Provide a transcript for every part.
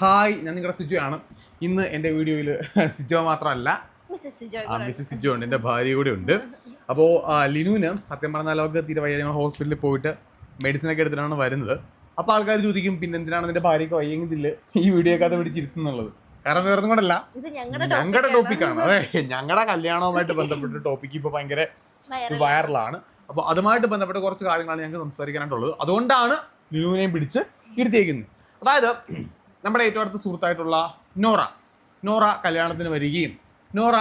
Hi ഞാൻ നിങ്ങളുടെ സിജു ആണ് ഇന്ന് എന്റെ വീഡിയോയിൽ സിജോ മാത്രമല്ല മിസ്സസ് സിജോ ഉണ്ട് എന്റെ ഭാര്യ കൂടെ ഉണ്ട്. അപ്പോൾ ലിനുവിന് സത്യം പറഞ്ഞാൽ അവർക്ക് തീരെ വയ്യ ഞങ്ങൾ ഹോസ്പിറ്റലിൽ പോയിട്ട് മെഡിസിൻ ഒക്കെ എടുത്തിട്ടാണ് വരുന്നത്. അപ്പോൾ ആൾക്കാർ ചോദിക്കും പിന്നെ എന്തിനാണ് നിന്റെ ഭാര്യയ്ക്ക് വയ്യെങ്കിൽ ഈ വീഡിയോ ഒക്കെ അത് പിടിച്ചിരുത്തുന്നുള്ളത്? കാരണം വേറെ കൊണ്ടല്ല ഞങ്ങളുടെ ടോപ്പിക്കാണ് അതെ ഞങ്ങളുടെ കല്യാണവുമായിട്ട് ബന്ധപ്പെട്ട ടോപ്പിക്ക് ഇപ്പോൾ ഭയങ്കര വൈറലാണ് അപ്പോൾ അതുമായിട്ട് ബന്ധപ്പെട്ട കുറച്ച് കാര്യങ്ങളാണ് ഞങ്ങൾക്ക് സംസാരിക്കാനായിട്ടുള്ളത്. അതുകൊണ്ടാണ് ലിനുവിനെയും പിടിച്ച് ഇരുത്തിയേക്കുന്നത്. അതായത് നമ്മുടെ ഏറ്റവും അടുത്ത സുഹൃത്തായിട്ടുള്ള നോറ. നോറ കല്യാണത്തിന് വരികയും നോറ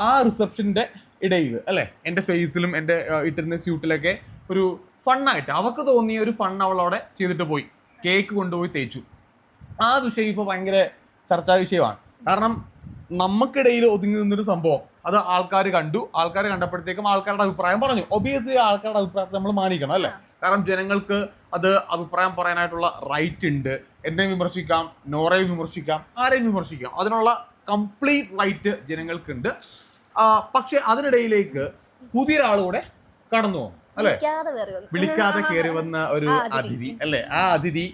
ആ റിസപ്ഷന്റെ ഇടയിൽ അല്ലേ? എന്റെ ഫേസിലും എന്റെ ഇട്ടിരുന്ന സ്യൂട്ടിലൊക്കെ ഒരു ഫണ്ണായിട്ട് അവൾക്ക് തോന്നിയ ഒരു ഫണ്ണ് അവളവിടെ ചെയ്തിട്ട് പോയി. കേക്ക് കൊണ്ടുപോയി തേച്ചു. ആ വിഷയം ഇപ്പോൾ ഭയങ്കര ചർച്ചാ വിഷയമാണ്. കാരണം നമുക്കിടയിൽ ഒതുങ്ങി നിന്നൊരു സംഭവം. അത് ആൾക്കാർ കണ്ടു. ആൾക്കാർ കണ്ടപ്പോഴത്തേക്കും ആൾക്കാരുടെ അഭിപ്രായം പറഞ്ഞു. ഒബിയസ്ലി ആൾക്കാരുടെ അഭിപ്രായത്തെ നമ്മൾ മാനിക്കണം അല്ലേ? കാരണം ജനങ്ങൾക്ക് അത് അഭിപ്രായം പറയാനായിട്ടുള്ള റൈറ്റ് ഉണ്ട് എന്നെയും വിമർശിക്കാം നോറയും വിമർശിക്കാം ആരെയും വിമർശിക്കാം അതിനുള്ള കംപ്ലീറ്റ് റൈറ്റ് ജനങ്ങൾക്കുണ്ട് പക്ഷെ അതിനിടയിലേക്ക് പുതിയ ഒരാളുകൂടെ കടന്നു പോകും അല്ലെ വിളിക്കാതെ കയറി വന്ന ഒരു അതിഥി. അല്ലെ അല്ലേ ആ അതിഥി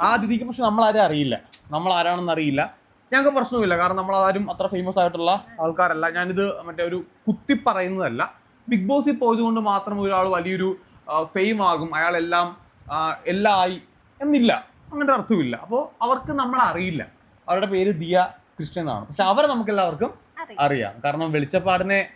ആ അതിഥിക്ക് പക്ഷെ നമ്മൾ ആരും അറിയില്ല നമ്മൾ ആരാണെന്ന് അറിയില്ല ഞങ്ങൾക്ക് പ്രശ്നമില്ല കാരണം നമ്മൾ ആരും അത്ര ഫേമസ് ആയിട്ടുള്ള ആൾക്കാരല്ല ഞാനിത് മറ്റേ ഒരു കുത്തി പറയുന്നതല്ല ബിഗ് ബോസിൽ പോയതുകൊണ്ട് മാത്രം ഒരാൾ വലിയൊരു ഫെയിം ആകും അയാളെല്ലാം എല്ലാം ആയി എന്നില്ല. അങ്ങനെ അർത്ഥമില്ല അപ്പോൾ അവർക്ക് നമ്മൾ അറിയില്ല. അവരുടെ പേര് ദിയ കൃഷ്ണൻ എന്നാണ്. പക്ഷെ അവരെ നമുക്ക് എല്ലാവർക്കും അറിയാം. കാരണം വെളിച്ചപ്പാടിനെ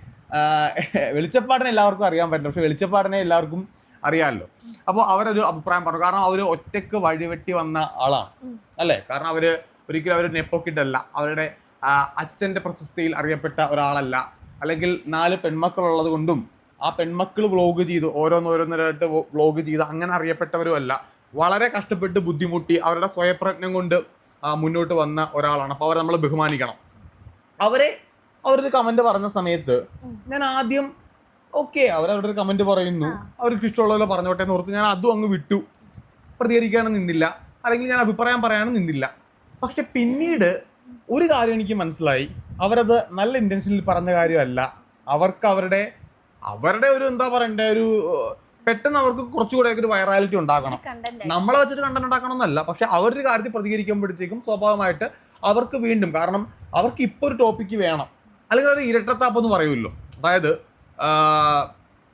വെളിച്ചപ്പാടിനെ എല്ലാവർക്കും അറിയാൻ പറ്റില്ല. പക്ഷെ വെളിച്ചപ്പാടിനെ എല്ലാവർക്കും അറിയാമല്ലോ. അപ്പോൾ അവരൊരു അഭിപ്രായം പറഞ്ഞു. കാരണം അവർ ഒറ്റയ്ക്ക് വഴിവെട്ടി വന്ന ആളാണ്. അല്ലേ? കാരണം അവർ ഒരിക്കലും അവർ നെപ്പോക്കിട്ടല്ല. അവരുടെ അച്ഛന്റെ അച്ഛന്റെ പ്രശസ്തിയിൽ അറിയപ്പെട്ട ഒരാളല്ല. അല്ലെങ്കിൽ നാല് പെൺമക്കളുള്ളത് കൊണ്ടും ആ പെൺമക്കൾ വ്ലോഗ് ചെയ്ത് ഓരോന്നോരോന്നരായിട്ട് വ്ലോഗ് ചെയ്ത് അങ്ങനെ അറിയപ്പെട്ടവരും അല്ല വളരെ കഷ്ടപ്പെട്ട് ബുദ്ധിമുട്ടി അവരുടെ സ്വയപ്രജ്ഞം കൊണ്ട് മുന്നോട്ട് വന്ന ഒരാളാണ്. അപ്പോൾ അവരെ നമ്മൾ ബഹുമാനിക്കണം. അവരെ അവരൊരു കമന്റ് പറഞ്ഞ സമയത്ത്. ഞാൻ ആദ്യം ഓക്കെ അവരവരുടെ ഒരു കമന്റ് പറയുന്നു. അവർക്ക് ഇഷ്ടമുള്ള പോലെ പറഞ്ഞോട്ടെ എന്ന് ഓർത്ത് ഞാൻ അതും അങ്ങ് വിട്ടു. പ്രതികരിക്കാനും നിന്നില്ല. അല്ലെങ്കിൽ ഞാൻ അഭിപ്രായം പറയാനും നിന്നില്ല. പക്ഷെ പിന്നീട് ഒരു കാര്യം എനിക്ക് മനസ്സിലായി. അവരത് നല്ല ഇന്റൻഷനിൽ പറഞ്ഞ കാര്യമല്ല. അവർക്ക് അവരുടെ അവരുടെ ഒരു എന്താ പറയണ്ടേ ഒരു പെട്ടെന്ന് അവർക്ക് കുറച്ചുകൂടെ ഒരു വൈറാലിറ്റി ഉണ്ടാക്കണം നമ്മളെ വെച്ചിട്ട് കണ്ടന്റ് ഉണ്ടാക്കണം എന്നല്ല പക്ഷെ അവരൊരു കാര്യത്തിൽ പ്രതികരിക്കുമ്പോഴത്തേക്കും സ്വാഭാവികമായിട്ട് അവർക്ക് വീണ്ടും കാരണം അവർക്ക് ഇപ്പോൾ ഒരു ടോപ്പിക്ക് വേണം. അല്ലെങ്കിൽ ഒരു ഇരട്ടത്താപ്പ് എന്ന് പറയുമല്ലോ. അതായത്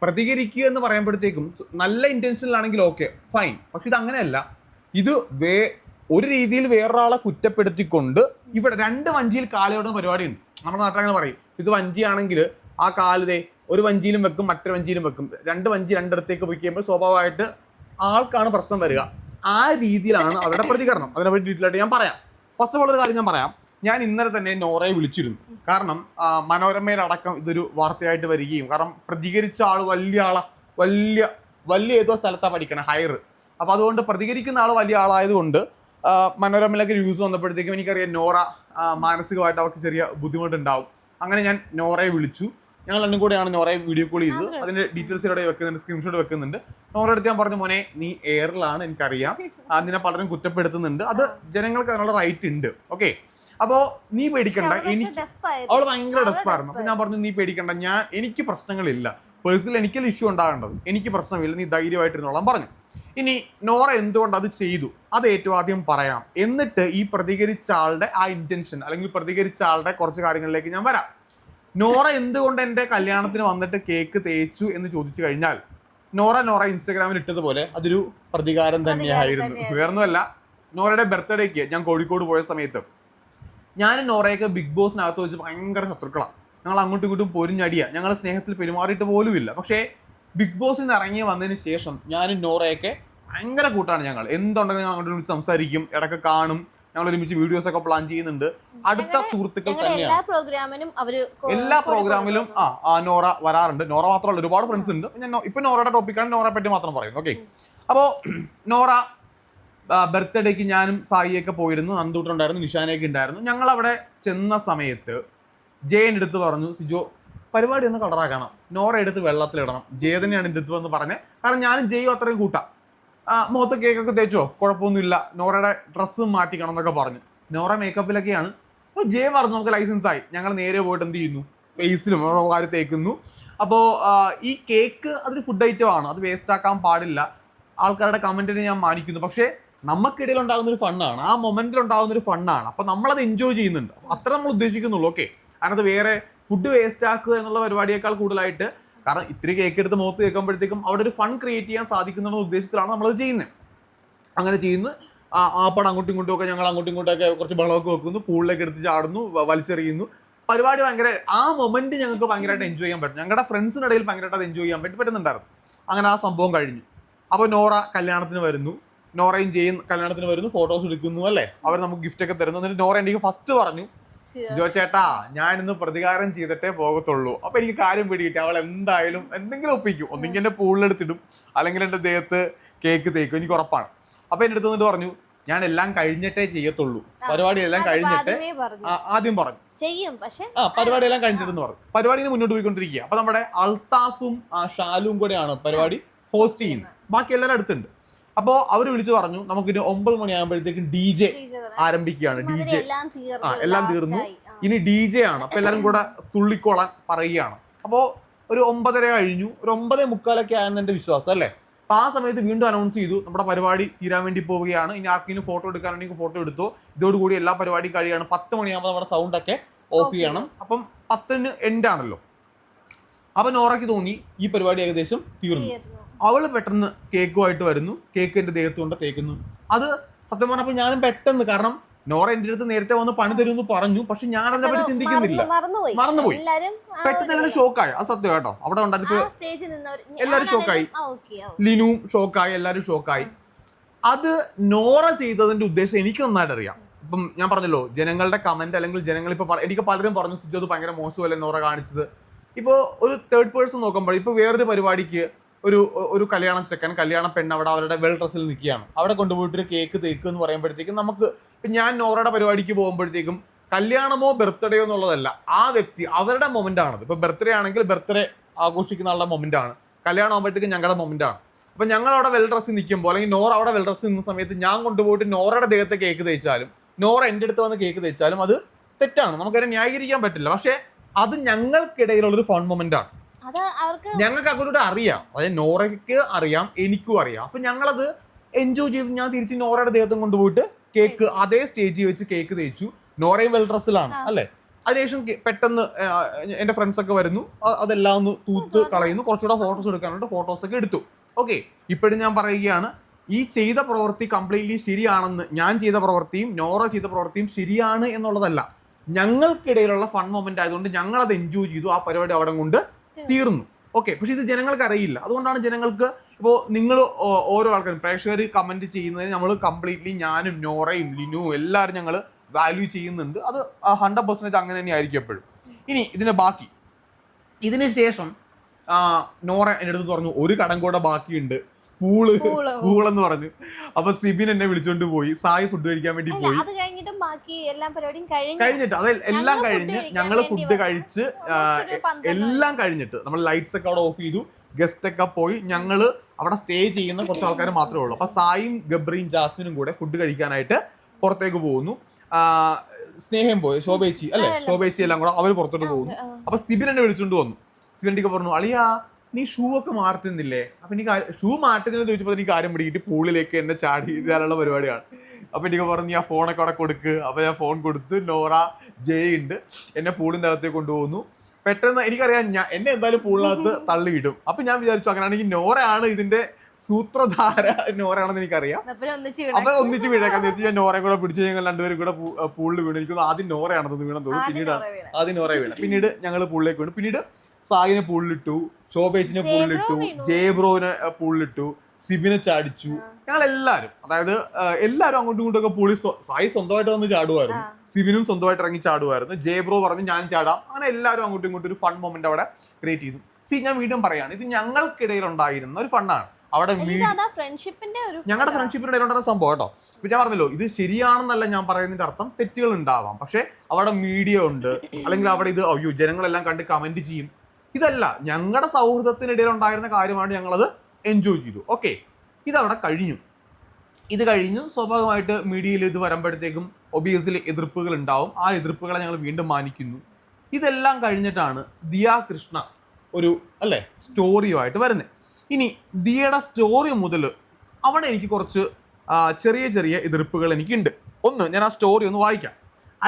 പ്രതികരിക്കുക എന്ന് പറയുമ്പോഴത്തേക്കും നല്ല ഇന്റൻഷനിലാണെങ്കിൽ ഓക്കെ ഫൈൻ പക്ഷെ ഇത് അങ്ങനെയല്ല. ഇത് വേ ഒരു രീതിയിൽ വേറൊരാളെ കുറ്റപ്പെടുത്തിക്കൊണ്ട് ഇവിടെ രണ്ട് വഞ്ചിയിൽ കാലയോടുന്ന പരിപാടിയുണ്ട്. നമ്മുടെ നാട്ടിൽ അങ്ങനെ പറയും. ഇത് വഞ്ചിയാണെങ്കിൽ ആ കാലിതേ ഒരു വഞ്ചിയിലും വെക്കും മറ്റൊരു വഞ്ചിയിലും വെക്കും. രണ്ട് വഞ്ചി രണ്ടിടത്തേക്ക് പോയി കഴിയുമ്പോൾ സ്വാഭാവികമായിട്ട് ആൾക്കാണ് പ്രശ്നം വരിക. ആ രീതിയിലാണ് അവരുടെ പ്രതികരണം. അതിനെ പറ്റി ഡീറ്റെയിൽ ഞാൻ പറയാം. ഫസ്റ്റ് ഓഫ് ഓൾ ഒരു കാര്യം ഞാൻ പറയാം. ഞാൻ ഇന്നലെ തന്നെ നോറയെ വിളിച്ചിരുന്നു. കാരണം മനോരമയിലടക്കം ഇതൊരു വാർത്തയായിട്ട് വരികയും കാരണം പ്രതികരിച്ച ആൾ വലിയ ആളാ വലിയ വലിയ ഏതോ സ്ഥലത്താണ് പഠിക്കണം ഹയർ. അപ്പോൾ അതുകൊണ്ട് പ്രതികരിക്കുന്ന ആൾ വലിയ ആളായതുകൊണ്ട് മനോരമയിലൊക്കെ ന്യൂസ് വന്നപ്പോഴത്തേക്കും എനിക്കറിയാം നോറ മാനസികമായിട്ട് അവർക്ക് ചെറിയ ബുദ്ധിമുട്ടുണ്ടാവും. അങ്ങനെ ഞാൻ നോറയെ വിളിച്ചു. ഞങ്ങൾ രണ്ടും കൂടെയാണ് നോറയെ വീഡിയോ കോൾ ചെയ്തത്. അതിന്റെ ഡീറ്റെയിൽസ് ഇവിടെ വെക്കുന്നുണ്ട് സ്ക്രീൻഷോട്ട് വെക്കുന്നുണ്ട്. നോറ അടുത്ത് ഞാൻ പറഞ്ഞു മോനെ നീ എയറിലാണ് എനിക്കറിയാം. അതിനെ പലരും കുറ്റപ്പെടുത്തുന്നുണ്ട്. അത് ജനങ്ങൾക്ക് അതിനുള്ള റൈറ്റ് ഉണ്ട്. ഓക്കെ അപ്പോ നീ പേടിക്കണ്ട. എനിക്ക് അവൾ ഭയങ്കര ഡെസ്പായിരുന്നു അപ്പൊ ഞാൻ പറഞ്ഞു നീ പേടിക്കണ്ട. ഞാൻ എനിക്ക് പ്രശ്നങ്ങളില്ല. പേഴ്സണൽ എനിക്കല്ല ഇഷ്യൂ ഉണ്ടാകേണ്ടത്. എനിക്ക് പ്രശ്നമില്ല. നീ ധൈര്യമായിട്ടിരുന്നോളാം. പറഞ്ഞു. ഇനി നോറ എന്തുകൊണ്ട് അത് ചെയ്തു? അത് ഏറ്റവും ആദ്യം പറയാം. എന്നിട്ട് ഈ പ്രതികരിച്ച ആളുടെ ആ ഇന്റൻഷൻ അല്ലെങ്കിൽ പ്രതികരിച്ച ആളുടെ കുറച്ച് കാര്യങ്ങളിലേക്ക് ഞാൻ വരാം. നോറ എന്തുകൊണ്ട് എന്റെ കല്യാണത്തിന് വന്നിട്ട് കേക്ക് തേച്ചു എന്ന് ചോദിച്ചു കഴിഞ്ഞാൽ നോറ നോറ ഇൻസ്റ്റാഗ്രാമിൽ ഇട്ടതുപോലെ അതൊരു പ്രതികാരം തന്നെയായിരുന്നു. വേറൊന്നുമല്ല നോറയുടെ ബർത്ത്ഡേക്ക് ഞാൻ കോഴിക്കോട് പോയ സമയത്ത് ഞാൻ നോറയൊക്കെ ബിഗ് ബോസിനകത്ത് വെച്ച് ഭയങ്കര ശത്രുക്കളാണ് ഞങ്ങൾ അങ്ങോട്ടും ഇങ്ങോട്ടും പൊരിഞ്ഞടിയ. ഞങ്ങൾ സ്നേഹത്തിൽ പെരുമാറിയിട്ട് പോലുമില്ല. പക്ഷേ ബിഗ് ബോസിൽ നിന്ന് ഇറങ്ങി വന്നതിന് ശേഷം ഞാനും നോറയൊക്കെ ഭയങ്കര കൂട്ടാണ് ഞങ്ങൾ. എന്തുണ്ടെങ്കിലും ഞങ്ങൾ അങ്ങോട്ട് വിളിച്ച് സംസാരിക്കും ഇടയ്ക്ക് കാണും. ഞങ്ങൾ ഒരുമിച്ച് വീഡിയോസ് ഒക്കെ പ്ലാൻ ചെയ്യുന്നുണ്ട്. അടുത്ത സുഹൃത്തുക്കൾ തന്നെയാണ്. എല്ലാ പ്രോഗ്രാമിനും അവർ എല്ലാ പ്രോഗ്രാമിലും ആ നോറ വരാറുണ്ട്. നോറ മാത്രമല്ല ഒരുപാട് ഫ്രണ്ട്സ് ഉണ്ട്. ഞാൻ ഇപ്പൊ നോറയുടെ ടോപ്പിക്കാണ് നോറയെ പറ്റി മാത്രം പറയുന്നത് ഓക്കെ അപ്പോൾ നോറ ബർത്ത്ഡേക്ക് ഞാനും സായിയൊക്കെ പോയിരുന്നു. നന്ദൂട്ടുണ്ടായിരുന്നു നിഷാനയൊക്കെ ഉണ്ടായിരുന്നു. ഞങ്ങൾ അവിടെ ചെന്ന സമയത്ത് ജയൻ എടുത്ത് പറഞ്ഞു സിജോ പരിപാടി ഒന്ന് കളറാക്കണം നോറ എടുത്ത് വെള്ളത്തിലിടണം. ജയ തന്നെയാണ് എന്റെ അടുത്ത് വന്ന് പറഞ്ഞത്. കാരണം ഞാനും ജയും അത്രയും കൂട്ടാം. മുഖത്ത് കേക്കൊക്കെ തേച്ചോ? കുഴപ്പമൊന്നുമില്ല. നോറയുടെ ഡ്രസ്സ് മാറ്റിക്കണം എന്നൊക്കെ പറഞ്ഞു. നോറ മേക്കപ്പിലൊക്കെയാണ് അപ്പോൾ ജയ പറഞ്ഞു നമുക്ക് ലൈസൻസ് ആയി. ഞങ്ങൾ നേരെ പോയിട്ട് എന്ത് ചെയ്യുന്നു? ഫേസിലും കാര്യം തേക്കുന്നു. അപ്പോൾ ഈ കേക്ക് അതൊരു ഫുഡ് ഐറ്റം ആണ്. അത് വേസ്റ്റ് ആക്കാൻ പാടില്ല. ആൾക്കാരുടെ കമന്റിനെ ഞാൻ മാനിക്കുന്നു. പക്ഷേ നമുക്കിടയിൽ ഉണ്ടാകുന്ന ഒരു ഫണ്ണാണ് ആ മൊമെന്റിൽ ഉണ്ടാകുന്ന ഒരു ഫണ്ണാണ് അപ്പോൾ നമ്മളത് എൻജോയ് ചെയ്യുന്നുണ്ട്. അത്ര നമ്മൾ ഉദ്ദേശിക്കുന്നുള്ളൂ. ഓക്കെ അതിനകത്ത് വേറെ ഫുഡ് വേസ്റ്റ് ആക്കുക എന്നുള്ള പരിപാടിയേക്കാൾ കൂടുതലായിട്ട് കാരണം ഇത്തിരി കേക്ക് എടുത്ത് മുഖത്ത് കേൾക്കുമ്പോഴത്തേക്കും അവിടെ ഒരു ഫൺ ക്രിയേറ്റ് ചെയ്യാൻ സാധിക്കുന്ന ഉദ്ദേശത്തിലാണ് നമ്മളത് ചെയ്യുന്നത്. അങ്ങനെ ചെയ്യുന്ന. ആ പടം അങ്ങോട്ടും ഇങ്ങോട്ടും ഒക്കെ ഞങ്ങൾ അങ്ങോട്ടും ഇങ്ങോട്ടൊക്കെ കുറച്ച് വെള്ളമൊക്കെ വെക്കുന്നു. പൂളിലേക്ക് എടുത്ത് ചാടുന്നു വലിച്ചെറിയുന്നു. പരിപാടി ഭയങ്കര ആ മൊമെന്റ് ഞങ്ങൾക്ക് ഭയങ്കരമായിട്ട് എൻജോയ് ചെയ്യാൻ പറ്റും. ഞങ്ങളുടെ ഫ്രണ്ട്സിനിടയിൽ ഭയങ്കരമായിട്ട് അത് എൻജോയ് ചെയ്യാൻ പറ്റി പറ്റുന്നുണ്ടായിരുന്നു. അങ്ങനെ ആ സംഭവം കഴിഞ്ഞു. അപ്പോൾ നോറ കല്യാണത്തിന് വരുന്നു. നോറയും ജെയും കല്യാണത്തിന് വരുന്നു ഫോട്ടോസ് എടുക്കുന്നു അല്ലേ? അവർ നമുക്ക് ഗിഫ്റ്റ് ഒക്കെ തരുന്നു. എന്നിട്ട് നോറ എനിക്ക് ഫസ്റ്റ് പറഞ്ഞു ജോ ചേട്ടാ ഞാൻ ഇന്ന് പ്രതികാരം ചെയ്തിട്ടേ പോകത്തുള്ളൂ. അപ്പൊ എനിക്ക് കാര്യം പിടികിട്ടി. അവൾ എന്തായാലും എന്തെങ്കിലും ഒപ്പിക്കും. ഒന്നെങ്കിൽ എന്റെ പൂളിലെടുത്തിടും. അല്ലെങ്കിൽ എന്റെ ദേഹത്ത് കേക്ക് തേക്കും. എനിക്ക് ഉറപ്പാണ്. അപ്പൊ എന്റെ അടുത്ത് വന്നിട്ട് പറഞ്ഞു ഞാൻ എല്ലാം കഴിഞ്ഞിട്ടേ ചെയ്യത്തുള്ളൂ. പരിപാടി എല്ലാം കഴിഞ്ഞിട്ട് ആദ്യം പറഞ്ഞു. ചെയ്യും പക്ഷേ ആ പരിപാടി എല്ലാം കഴിഞ്ഞിട്ടെന്ന് പറഞ്ഞു. പരിപാടി മുന്നോട്ട് പോയിക്കൊണ്ടിരിക്കുക അപ്പൊ നമ്മുടെ അൽത്താഫും ഷാലും കൂടെയാണ് പരിപാടി ഹോസ്റ്റ് ചെയ്യുന്നത്. ബാക്കി എല്ലാവരും അടുത്തുണ്ട്. അപ്പോ അവർ വിളിച്ചു പറഞ്ഞു നമുക്കിനി ഒമ്പത് മണിയാകുമ്പോഴത്തേക്കും ഡി ജെ ആരംഭിക്കുകയാണ്. ഡി ജെ ആ, എല്ലാം തീർന്നു. ഇനി ഡി ജെ ആണ്. അപ്പൊ എല്ലാരും കൂടെ തുള്ളിക്കോളാൻ പറയുകയാണ്. അപ്പോ ഒരു ഒമ്പതര കഴിഞ്ഞു. ഒരു ഒമ്പതേ മുക്കാലൊക്കെ ആയെന്ന് എന്റെ വിശ്വാസം അല്ലേ? അപ്പൊ ആ സമയത്ത് വീണ്ടും അനൗൺസ് ചെയ്തു നമ്മുടെ പരിപാടി തീരാൻ വേണ്ടി പോവുകയാണ്. ഇനി ആർക്കെങ്കിലും ഫോട്ടോ എടുക്കാനുണ്ടെങ്കിൽ ഫോട്ടോ എടുത്തു? ഇതോടുകൂടി എല്ലാ പരിപാടിയും കഴിയാണ്. പത്ത് മണിയാകുമ്പോൾ നമ്മുടെ സൗണ്ട് ഒക്കെ ഓഫ് ചെയ്യണം. അപ്പം പത്തിന് എൻഡ് ആണല്ലോ. അപ്പൊ നോറയ്ക്ക് തോന്നി ഈ പരിപാടി ഏകദേശം തീർന്നു. അവൾ പെട്ടെന്ന് കേക്കുമായിട്ട് വരുന്നു. കേക്ക് എന്റെ ദേഹത്ത് കൊണ്ട് തേക്കുന്നു. അത് സത്യം പറഞ്ഞപ്പോൾ ഞാനും പെട്ടെന്ന് കാരണം നോറ എന്റെ അടുത്ത് നേരത്തെ വന്ന് പണി തരുമെന്ന് പറഞ്ഞു. പക്ഷെ ഞാൻ അതിനെ പറ്റി ചിന്തിക്കുന്നില്ല. മറന്നു- മറന്നുപോയി. പെട്ടെന്ന് എല്ലാവരും ഷോക്കായി അത് സത്യം കേട്ടോ. അവിടെ ഉണ്ടായിട്ട് എല്ലാവരും ഷോക്കായി. ലിനുവും ഷോക്കായി എല്ലാവരും ഷോക്കായി അത് നോറ ചെയ്തതിന്റെ ഉദ്ദേശം എനിക്ക് നന്നായിട്ട് അറിയാം. ഇപ്പം ഞാൻ പറഞ്ഞല്ലോ ജനങ്ങളുടെ കമന്റ് അല്ലെങ്കിൽ ജനങ്ങൾ ഇപ്പൊ എനിക്ക് പലരും പറഞ്ഞു സിജു അത് ഭയങ്കര മോശമല്ലേ നോറ കാണിച്ചത്? ഇപ്പോ ഒരു തേർഡ് പേഴ്സൺ നോക്കുമ്പോൾ ഇപ്പൊ വേറൊരു പരിപാടിക്ക് ഒരു ഒരു കല്യാണം ചെക്കൻ കല്യാണ പെണ്ണ് അവിടെ അവരുടെ വെൽ ഡ്രസ്സിൽ നിൽക്കുകയാണ്. അവിടെ കൊണ്ടുപോയിട്ട് ഒരു കേക്ക് തേക്ക് എന്ന് പറയുമ്പോഴത്തേക്കും നമുക്ക് ഇപ്പം ഞാൻ നോറയുടെ പരിപാടിക്ക് പോകുമ്പോഴത്തേക്കും കല്യാണമോ ബർത്ത്ഡേയോ എന്നുള്ളതല്ല ആ വ്യക്തി അവരുടെ മൊമെന്റ് ആണത്. ഇപ്പൊ ബർത്ത്ഡേ ആണെങ്കിൽ ബർത്ത്ഡേ ആഘോഷിക്കുന്ന ആളുടെ മൊമെന്റ് ആണ്. കല്യാണം ആകുമ്പോഴത്തേക്കും ഞങ്ങളുടെ മൊമെന്റ് ആണ്. അപ്പൊ ഞങ്ങൾ അവിടെ വെൽ ഡ്രസ്സിൽ നിൽക്കുമ്പോൾ അല്ലെങ്കിൽ നോറ അവിടെ വെൽ ഡ്രസ്സിൽ നിന്ന സമയത്ത് ഞാൻ കൊണ്ടുപോയിട്ട് നോറയുടെ ദേഹത്തെ കേക്ക് തേച്ചാലും നോറ എന്റെ അടുത്ത് വന്ന് കേക്ക് തേച്ചാലും അത് തെറ്റാണ്. നമുക്കതിനെ ന്യായീകരിക്കാൻ പറ്റില്ല. പക്ഷേ അത് ഞങ്ങൾക്കിടയിലുള്ളൊരു ഫൺ മൊമെന്റ് ആണ്. ഞങ്ങൾക്ക് അവരോട് അറിയാം. അതായത് നോറയ്ക്ക് അറിയാം എനിക്കും അറിയാം. അപ്പൊ ഞങ്ങളത് എൻജോയ് ചെയ്ത് ഞാൻ തിരിച്ച് നോറയുടെ ദേഹത്തും കൊണ്ടുപോയിട്ട് കേക്ക് അതേ സ്റ്റേജിൽ വെച്ച് കേക്ക് തേച്ചു. നോറയും വെൽ ഡ്രസ്സിലാണ്. അല്ലെ? അതിനുശേഷം പെട്ടെന്ന് എന്റെ എന്റെ ഫ്രണ്ട്സ് ഒക്കെ വരുന്നു. അതെല്ലാം ഒന്ന് തൂത്ത് കളയുന്നു. കുറച്ചുകൂടെ ഫോട്ടോസ് എടുക്കാനുണ്ട്. ഫോട്ടോസ് ഒക്കെ എടുത്തു. ഓക്കെ ഇപ്പോഴും ഞാൻ പറയുകയാണ് ഈ ചെയ്ത പ്രവൃത്തി കംപ്ലീറ്റ്ലി ശരിയാണെന്ന് ഞാൻ ചെയ്ത പ്രവൃത്തിയും നോറ ചെയ്ത പ്രവൃത്തിയും ശരിയാണ് എന്നുള്ളതല്ല. ഞങ്ങൾക്കിടയിലുള്ള ഫൺ മൊമെന്റ് ആയതുകൊണ്ട് ഞങ്ങൾ അത് എൻജോയ് ചെയ്തു. ആ പരിപാടി അവിടെ കൊണ്ട് തീർന്നു. ഓക്കെ പക്ഷെ ഇത് ജനങ്ങൾക്ക് അറിയില്ല. അതുകൊണ്ടാണ് ജനങ്ങൾക്ക് ഇപ്പോൾ നിങ്ങൾ ഓരോ ആൾക്കാരും പ്രേക്ഷകർ കമന്റ് ചെയ്യുന്നതിന് നമ്മൾ കംപ്ലീറ്റ്ലി ഞാനും നോറയും ലിനുവും എല്ലാവരും ഞങ്ങൾ വാല്യൂ ചെയ്യുന്നുണ്ട്. അത് ഹൺഡ്രഡ് പെർസെന്റേജ് അങ്ങനെ തന്നെ ആയിരിക്കും എപ്പോഴും. ഇനി ഇതിന്റെ ബാക്കി. ഇതിന് ശേഷം നോറ എന്റെ അടുത്ത് പറഞ്ഞു ഒരു കടം കൂടെ ബാക്കിയുണ്ട്. പൂൾ. പൂൾ. പൂളെന്ന് പറഞ്ഞു. അപ്പൊ സിബിൻ എന്നെ വിളിച്ചോണ്ട് പോയി. സായി ഫുഡ് കഴിക്കാൻ വേണ്ടി പോയി. അത് കഴിഞ്ഞിട്ടും ബാക്കി എല്ലാ പരിപാടിയും കഴിഞ്ഞു. കഴിഞ്ഞിട്ട് അത് എല്ലാം കഴിഞ്ഞ് ഞങ്ങൾ ഞങ്ങൾ ഫുഡ്. കഴിച്ച് എല്ലാം കഴിഞ്ഞിട്ട് നമ്മൾ ലൈറ്റ്സ് ഒക്കെ അവിടെ ഓഫ് ചെയ്തു. ഗസ്റ്റ് ഒക്കെ പോയി. ഞങ്ങൾ അവിടെ സ്റ്റേ ചെയ്യുന്ന കുറച്ച് ആൾക്കാർ മാത്രമേ ഉള്ളൂ. അപ്പൊ സായും ഗബ്രിയും ജാസ്മിനും കൂടെ ഫുഡ് കഴിക്കാനായിട്ട് പുറത്തേക്ക് പോകുന്നു. സ്നേഹം പോയി. ശോഭേച്ചി അല്ലെ? ശോഭേച്ചി എല്ലാം കൂടെ അവർ പുറത്തോട്ട് പോകുന്നു. അപ്പൊ സിബിൻ എന്നെ വിളിച്ചോണ്ട് വന്നു. സിബിന്റെ പറഞ്ഞു അളിയാ നീ ഷൂ ഒക്കെ മാറ്റുന്നില്ലേ അപ്പൊ എനിക്ക് ഷൂ മാറ്റുന്നതിന് ചോദിച്ചപ്പോൾ എനിക്ക് കാര്യം പിടിക്കിട്ട് പൂളിലേക്ക് എന്നെ ചാടി ഇടാനുള്ള പരിപാടിയാണ്. അപ്പൊ എനിക്ക് പറഞ്ഞു ആ ഫോണൊക്കെ അവിടെ കൊടുക്ക്. അപ്പൊ ഞാൻ ഫോൺ കൊടുത്ത് നോറ ജയ് ഉണ്ട്. എന്നെ പൂളിന്റെ അകത്തേക്ക് കൊണ്ടുപോകുന്നു. പെട്ടെന്ന് എനിക്കറിയാം ഞാൻ എന്നെ എന്തായാലും പൂളിനകത്ത് ഇടും അപ്പൊ ഞാൻ വിചാരിച്ചു അങ്ങനെയാണെങ്കിൽ നോറയാണ് ഇതിന്റെ സൂത്രധാര നോറയാണെന്ന് എനിക്കറിയാം. അപ്പൊ. ഒന്നിച്ച് വീഴാക്കാന്ന് വെച്ചാൽ ഞാൻ നോറയും കൂടെ പിടിച്ചു ഞങ്ങൾ രണ്ടുപേരും കൂടെ പൂളിൽ വീണു. എനിക്ക് ആദ്യം നോറയാണെന്ന് വീണെന്ന് തോന്നുന്നു. പിന്നീട്. ആദ്യം നോറ വീണ. പിന്നീട് ഞങ്ങൾ പൂളിലേക്ക് വീണു. പിന്നീട് സായിനെ പൂളിലിട്ടു. ശോഭേച്ചിനെ ജയബ്രോ പൂളിലിട്ടു വീണു. ജയബ്രോനെ അഹ്, പൂളിലിട്ടു സിബിനെ ചാടിച്ചു. ഞങ്ങളെല്ലാരും അതായത് എല്ലാരും അങ്ങോട്ടും ഇങ്ങോട്ടും ഒക്കെ പൂളി സ്വ- സായി സ്വന്തമായിട്ട് വന്ന് ചാടുമായിരുന്നു. സിബിനും സ്വന്തമായിട്ട് ഇറങ്ങി ചാടുമായിരുന്നു. ജയബ്രോ പറഞ്ഞു ഞാൻ ചാടാം. അങ്ങനെ എല്ലാരും അങ്ങോട്ടും ഇങ്ങോട്ടും ഒരു ഫൺ മൊമെന്റ് അവിടെ ക്രിയേറ്റ് ചെയ്തു. സി ഞാൻ വീണ്ടും പറയാണ് ഇത് ഞങ്ങൾക്കിടയിൽ ഉണ്ടായിരുന്ന ഒരു ഫണ്ണാണ് അവിടെ ഞങ്ങളുടെ ഫ്രണ്ട്ഷിപ്പിന്റെ ഇടയിലുണ്ടായ സംഭവം കേട്ടോ. ഇപ്പൊ ഞാൻ പറഞ്ഞല്ലോ ഇത് ശരിയാണെന്നല്ല ഞാൻ പറയുന്നതിന്റെ അർത്ഥം തെറ്റുകൾ ഉണ്ടാവാം. പക്ഷെ അവിടെ മീഡിയ ഉണ്ട്. അല്ലെങ്കിൽ അവിടെ ഇത് അയ്യോ ജനങ്ങളെല്ലാം കണ്ട് കമന്റ് ചെയ്യും. ഇതല്ല ഞങ്ങളുടെ സൗഹൃദത്തിനിടയിൽ ഉണ്ടായിരുന്ന കാര്യമാണ് ഞങ്ങളത് എൻജോയ് ചെയ്തു. ഓക്കെ ഇതവിടെ കഴിഞ്ഞു. ഇത് കഴിഞ്ഞു. സ്വാഭാവികമായിട്ട് മീഡിയയിൽ ഇത് വരുമ്പോഴത്തേക്കും ഒബിയസ്ലി എതിർപ്പുകൾ ഉണ്ടാവും ആ എതിർപ്പുകളെ ഞങ്ങൾ വീണ്ടും മാനിക്കുന്നു. ഇതെല്ലാം കഴിഞ്ഞിട്ടാണ് ദിയ കൃഷ്ണ ഒരു അല്ലേ സ്റ്റോറിയുമായിട്ട് വരുന്നത്. ഇനി ദിയയുടെ സ്റ്റോറി മുതൽ അവിടെ എനിക്ക് കുറച്ച് ചെറിയ ചെറിയ എതിർപ്പുകൾ എനിക്കുണ്ട്. ഒന്ന് ഞാൻ ആ സ്റ്റോറി ഒന്ന് വായിക്കാം.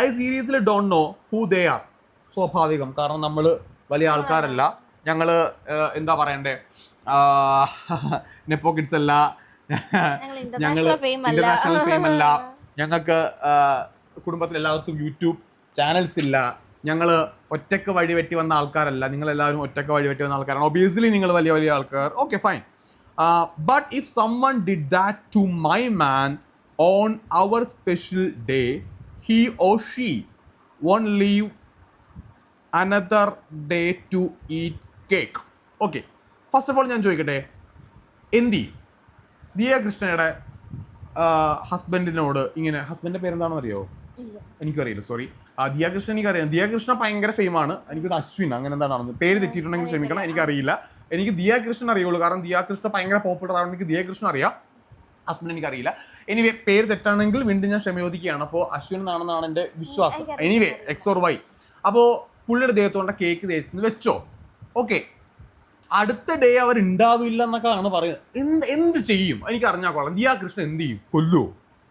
ഐ സീരീസിൽ don't know who they are സ്വാഭാവികം. കാരണം നമ്മൾ വലിയ ആൾക്കാരല്ല. ഞങ്ങൾ എന്താ പറയണ്ടേ? നെപ്പോ കിഡ്സ് അല്ല. ഞങ്ങൾ ഇന്റർനാഷണൽ ഫെയിം അല്ല. ഫെയിം അല്ല. ഞങ്ങൾക്ക് കുടുംബത്തിൽ എല്ലാവർക്കും യൂട്യൂബ് ചാനൽസ് ഇല്ല. ഞങ്ങൾ ഒറ്റയ്ക്ക് വഴി വെട്ടി വന്ന ആൾക്കാരല്ല. നിങ്ങൾ എല്ലാവരും ഒറ്റയ്ക്ക് വഴി വെട്ടി വന്ന ആൾക്കാരാണ്. ഒബിയസ്ലി നിങ്ങൾ വലിയ വലിയ ആൾക്കാർ. Okay fine but if someone did that to my man on our special day he or she won't leave another day to eat cake okay first of all ഞാൻ ചോദിക്കട്ടെ? എന്തി? ദിയ കൃഷ്ണയുടെ ഹസ്ബൻഡിനോട് ഇങ്ങനെ ഹസ്ബൻഡിന്റെ പേരെന്താണെന്ന് അറിയോ. എനിക്കറിയില്ല സോറി ദിയ കൃഷ്ണ എനിക്കറിയാം. ദിയ കൃഷ്ണ ഭയങ്കര ഫെയിമാണ് എനിക്കൊരു അശ്വിൻ അങ്ങനെ എന്താണെന്ന് പേര് തെറ്റിയിട്ടുണ്ടെങ്കിൽ ക്ഷമിക്കണം എനിക്കറിയില്ല. എനിക്ക് ദിയ കൃഷ്ണൻ അറിയുള്ളൂ കാരണം ദിയ കൃഷ്ണ ഭയങ്കര പോപ്പുലർ ആണ് എനിക്ക് ദിയ കൃഷ്ണ അറിയാം. ഹസ്ബൻഡ് എനിക്കറിയില്ല. എനിവേ പേര് തെറ്റാണെങ്കിൽ വീണ്ടും ഞാൻ ക്ഷമയോദിക്കുകയാണ്. അപ്പോൾ അശ്വിൻ എന്നാണെന്നാണ് എന്റെ വിശ്വാസം. എനിവേ എക്സ് ഓർ വൈ അപ്പോൾ പുള്ളിയുടെ ദേഹത്തോണ്ട കേക്ക് തേച്ചെന്ന് വെച്ചോ. ഓക്കെ അടുത്ത ഡേ അവർ ഉണ്ടാവില്ല എന്നൊക്കെയാണ് പറയുന്നത്. എന്ത് എന്ത് ചെയ്യും? എനിക്ക് അറിഞ്ഞാൽ കൊള്ളാം. ദിയാ കൃഷ്ണൻ എന്ത് ചെയ്യും? കൊല്ലോ.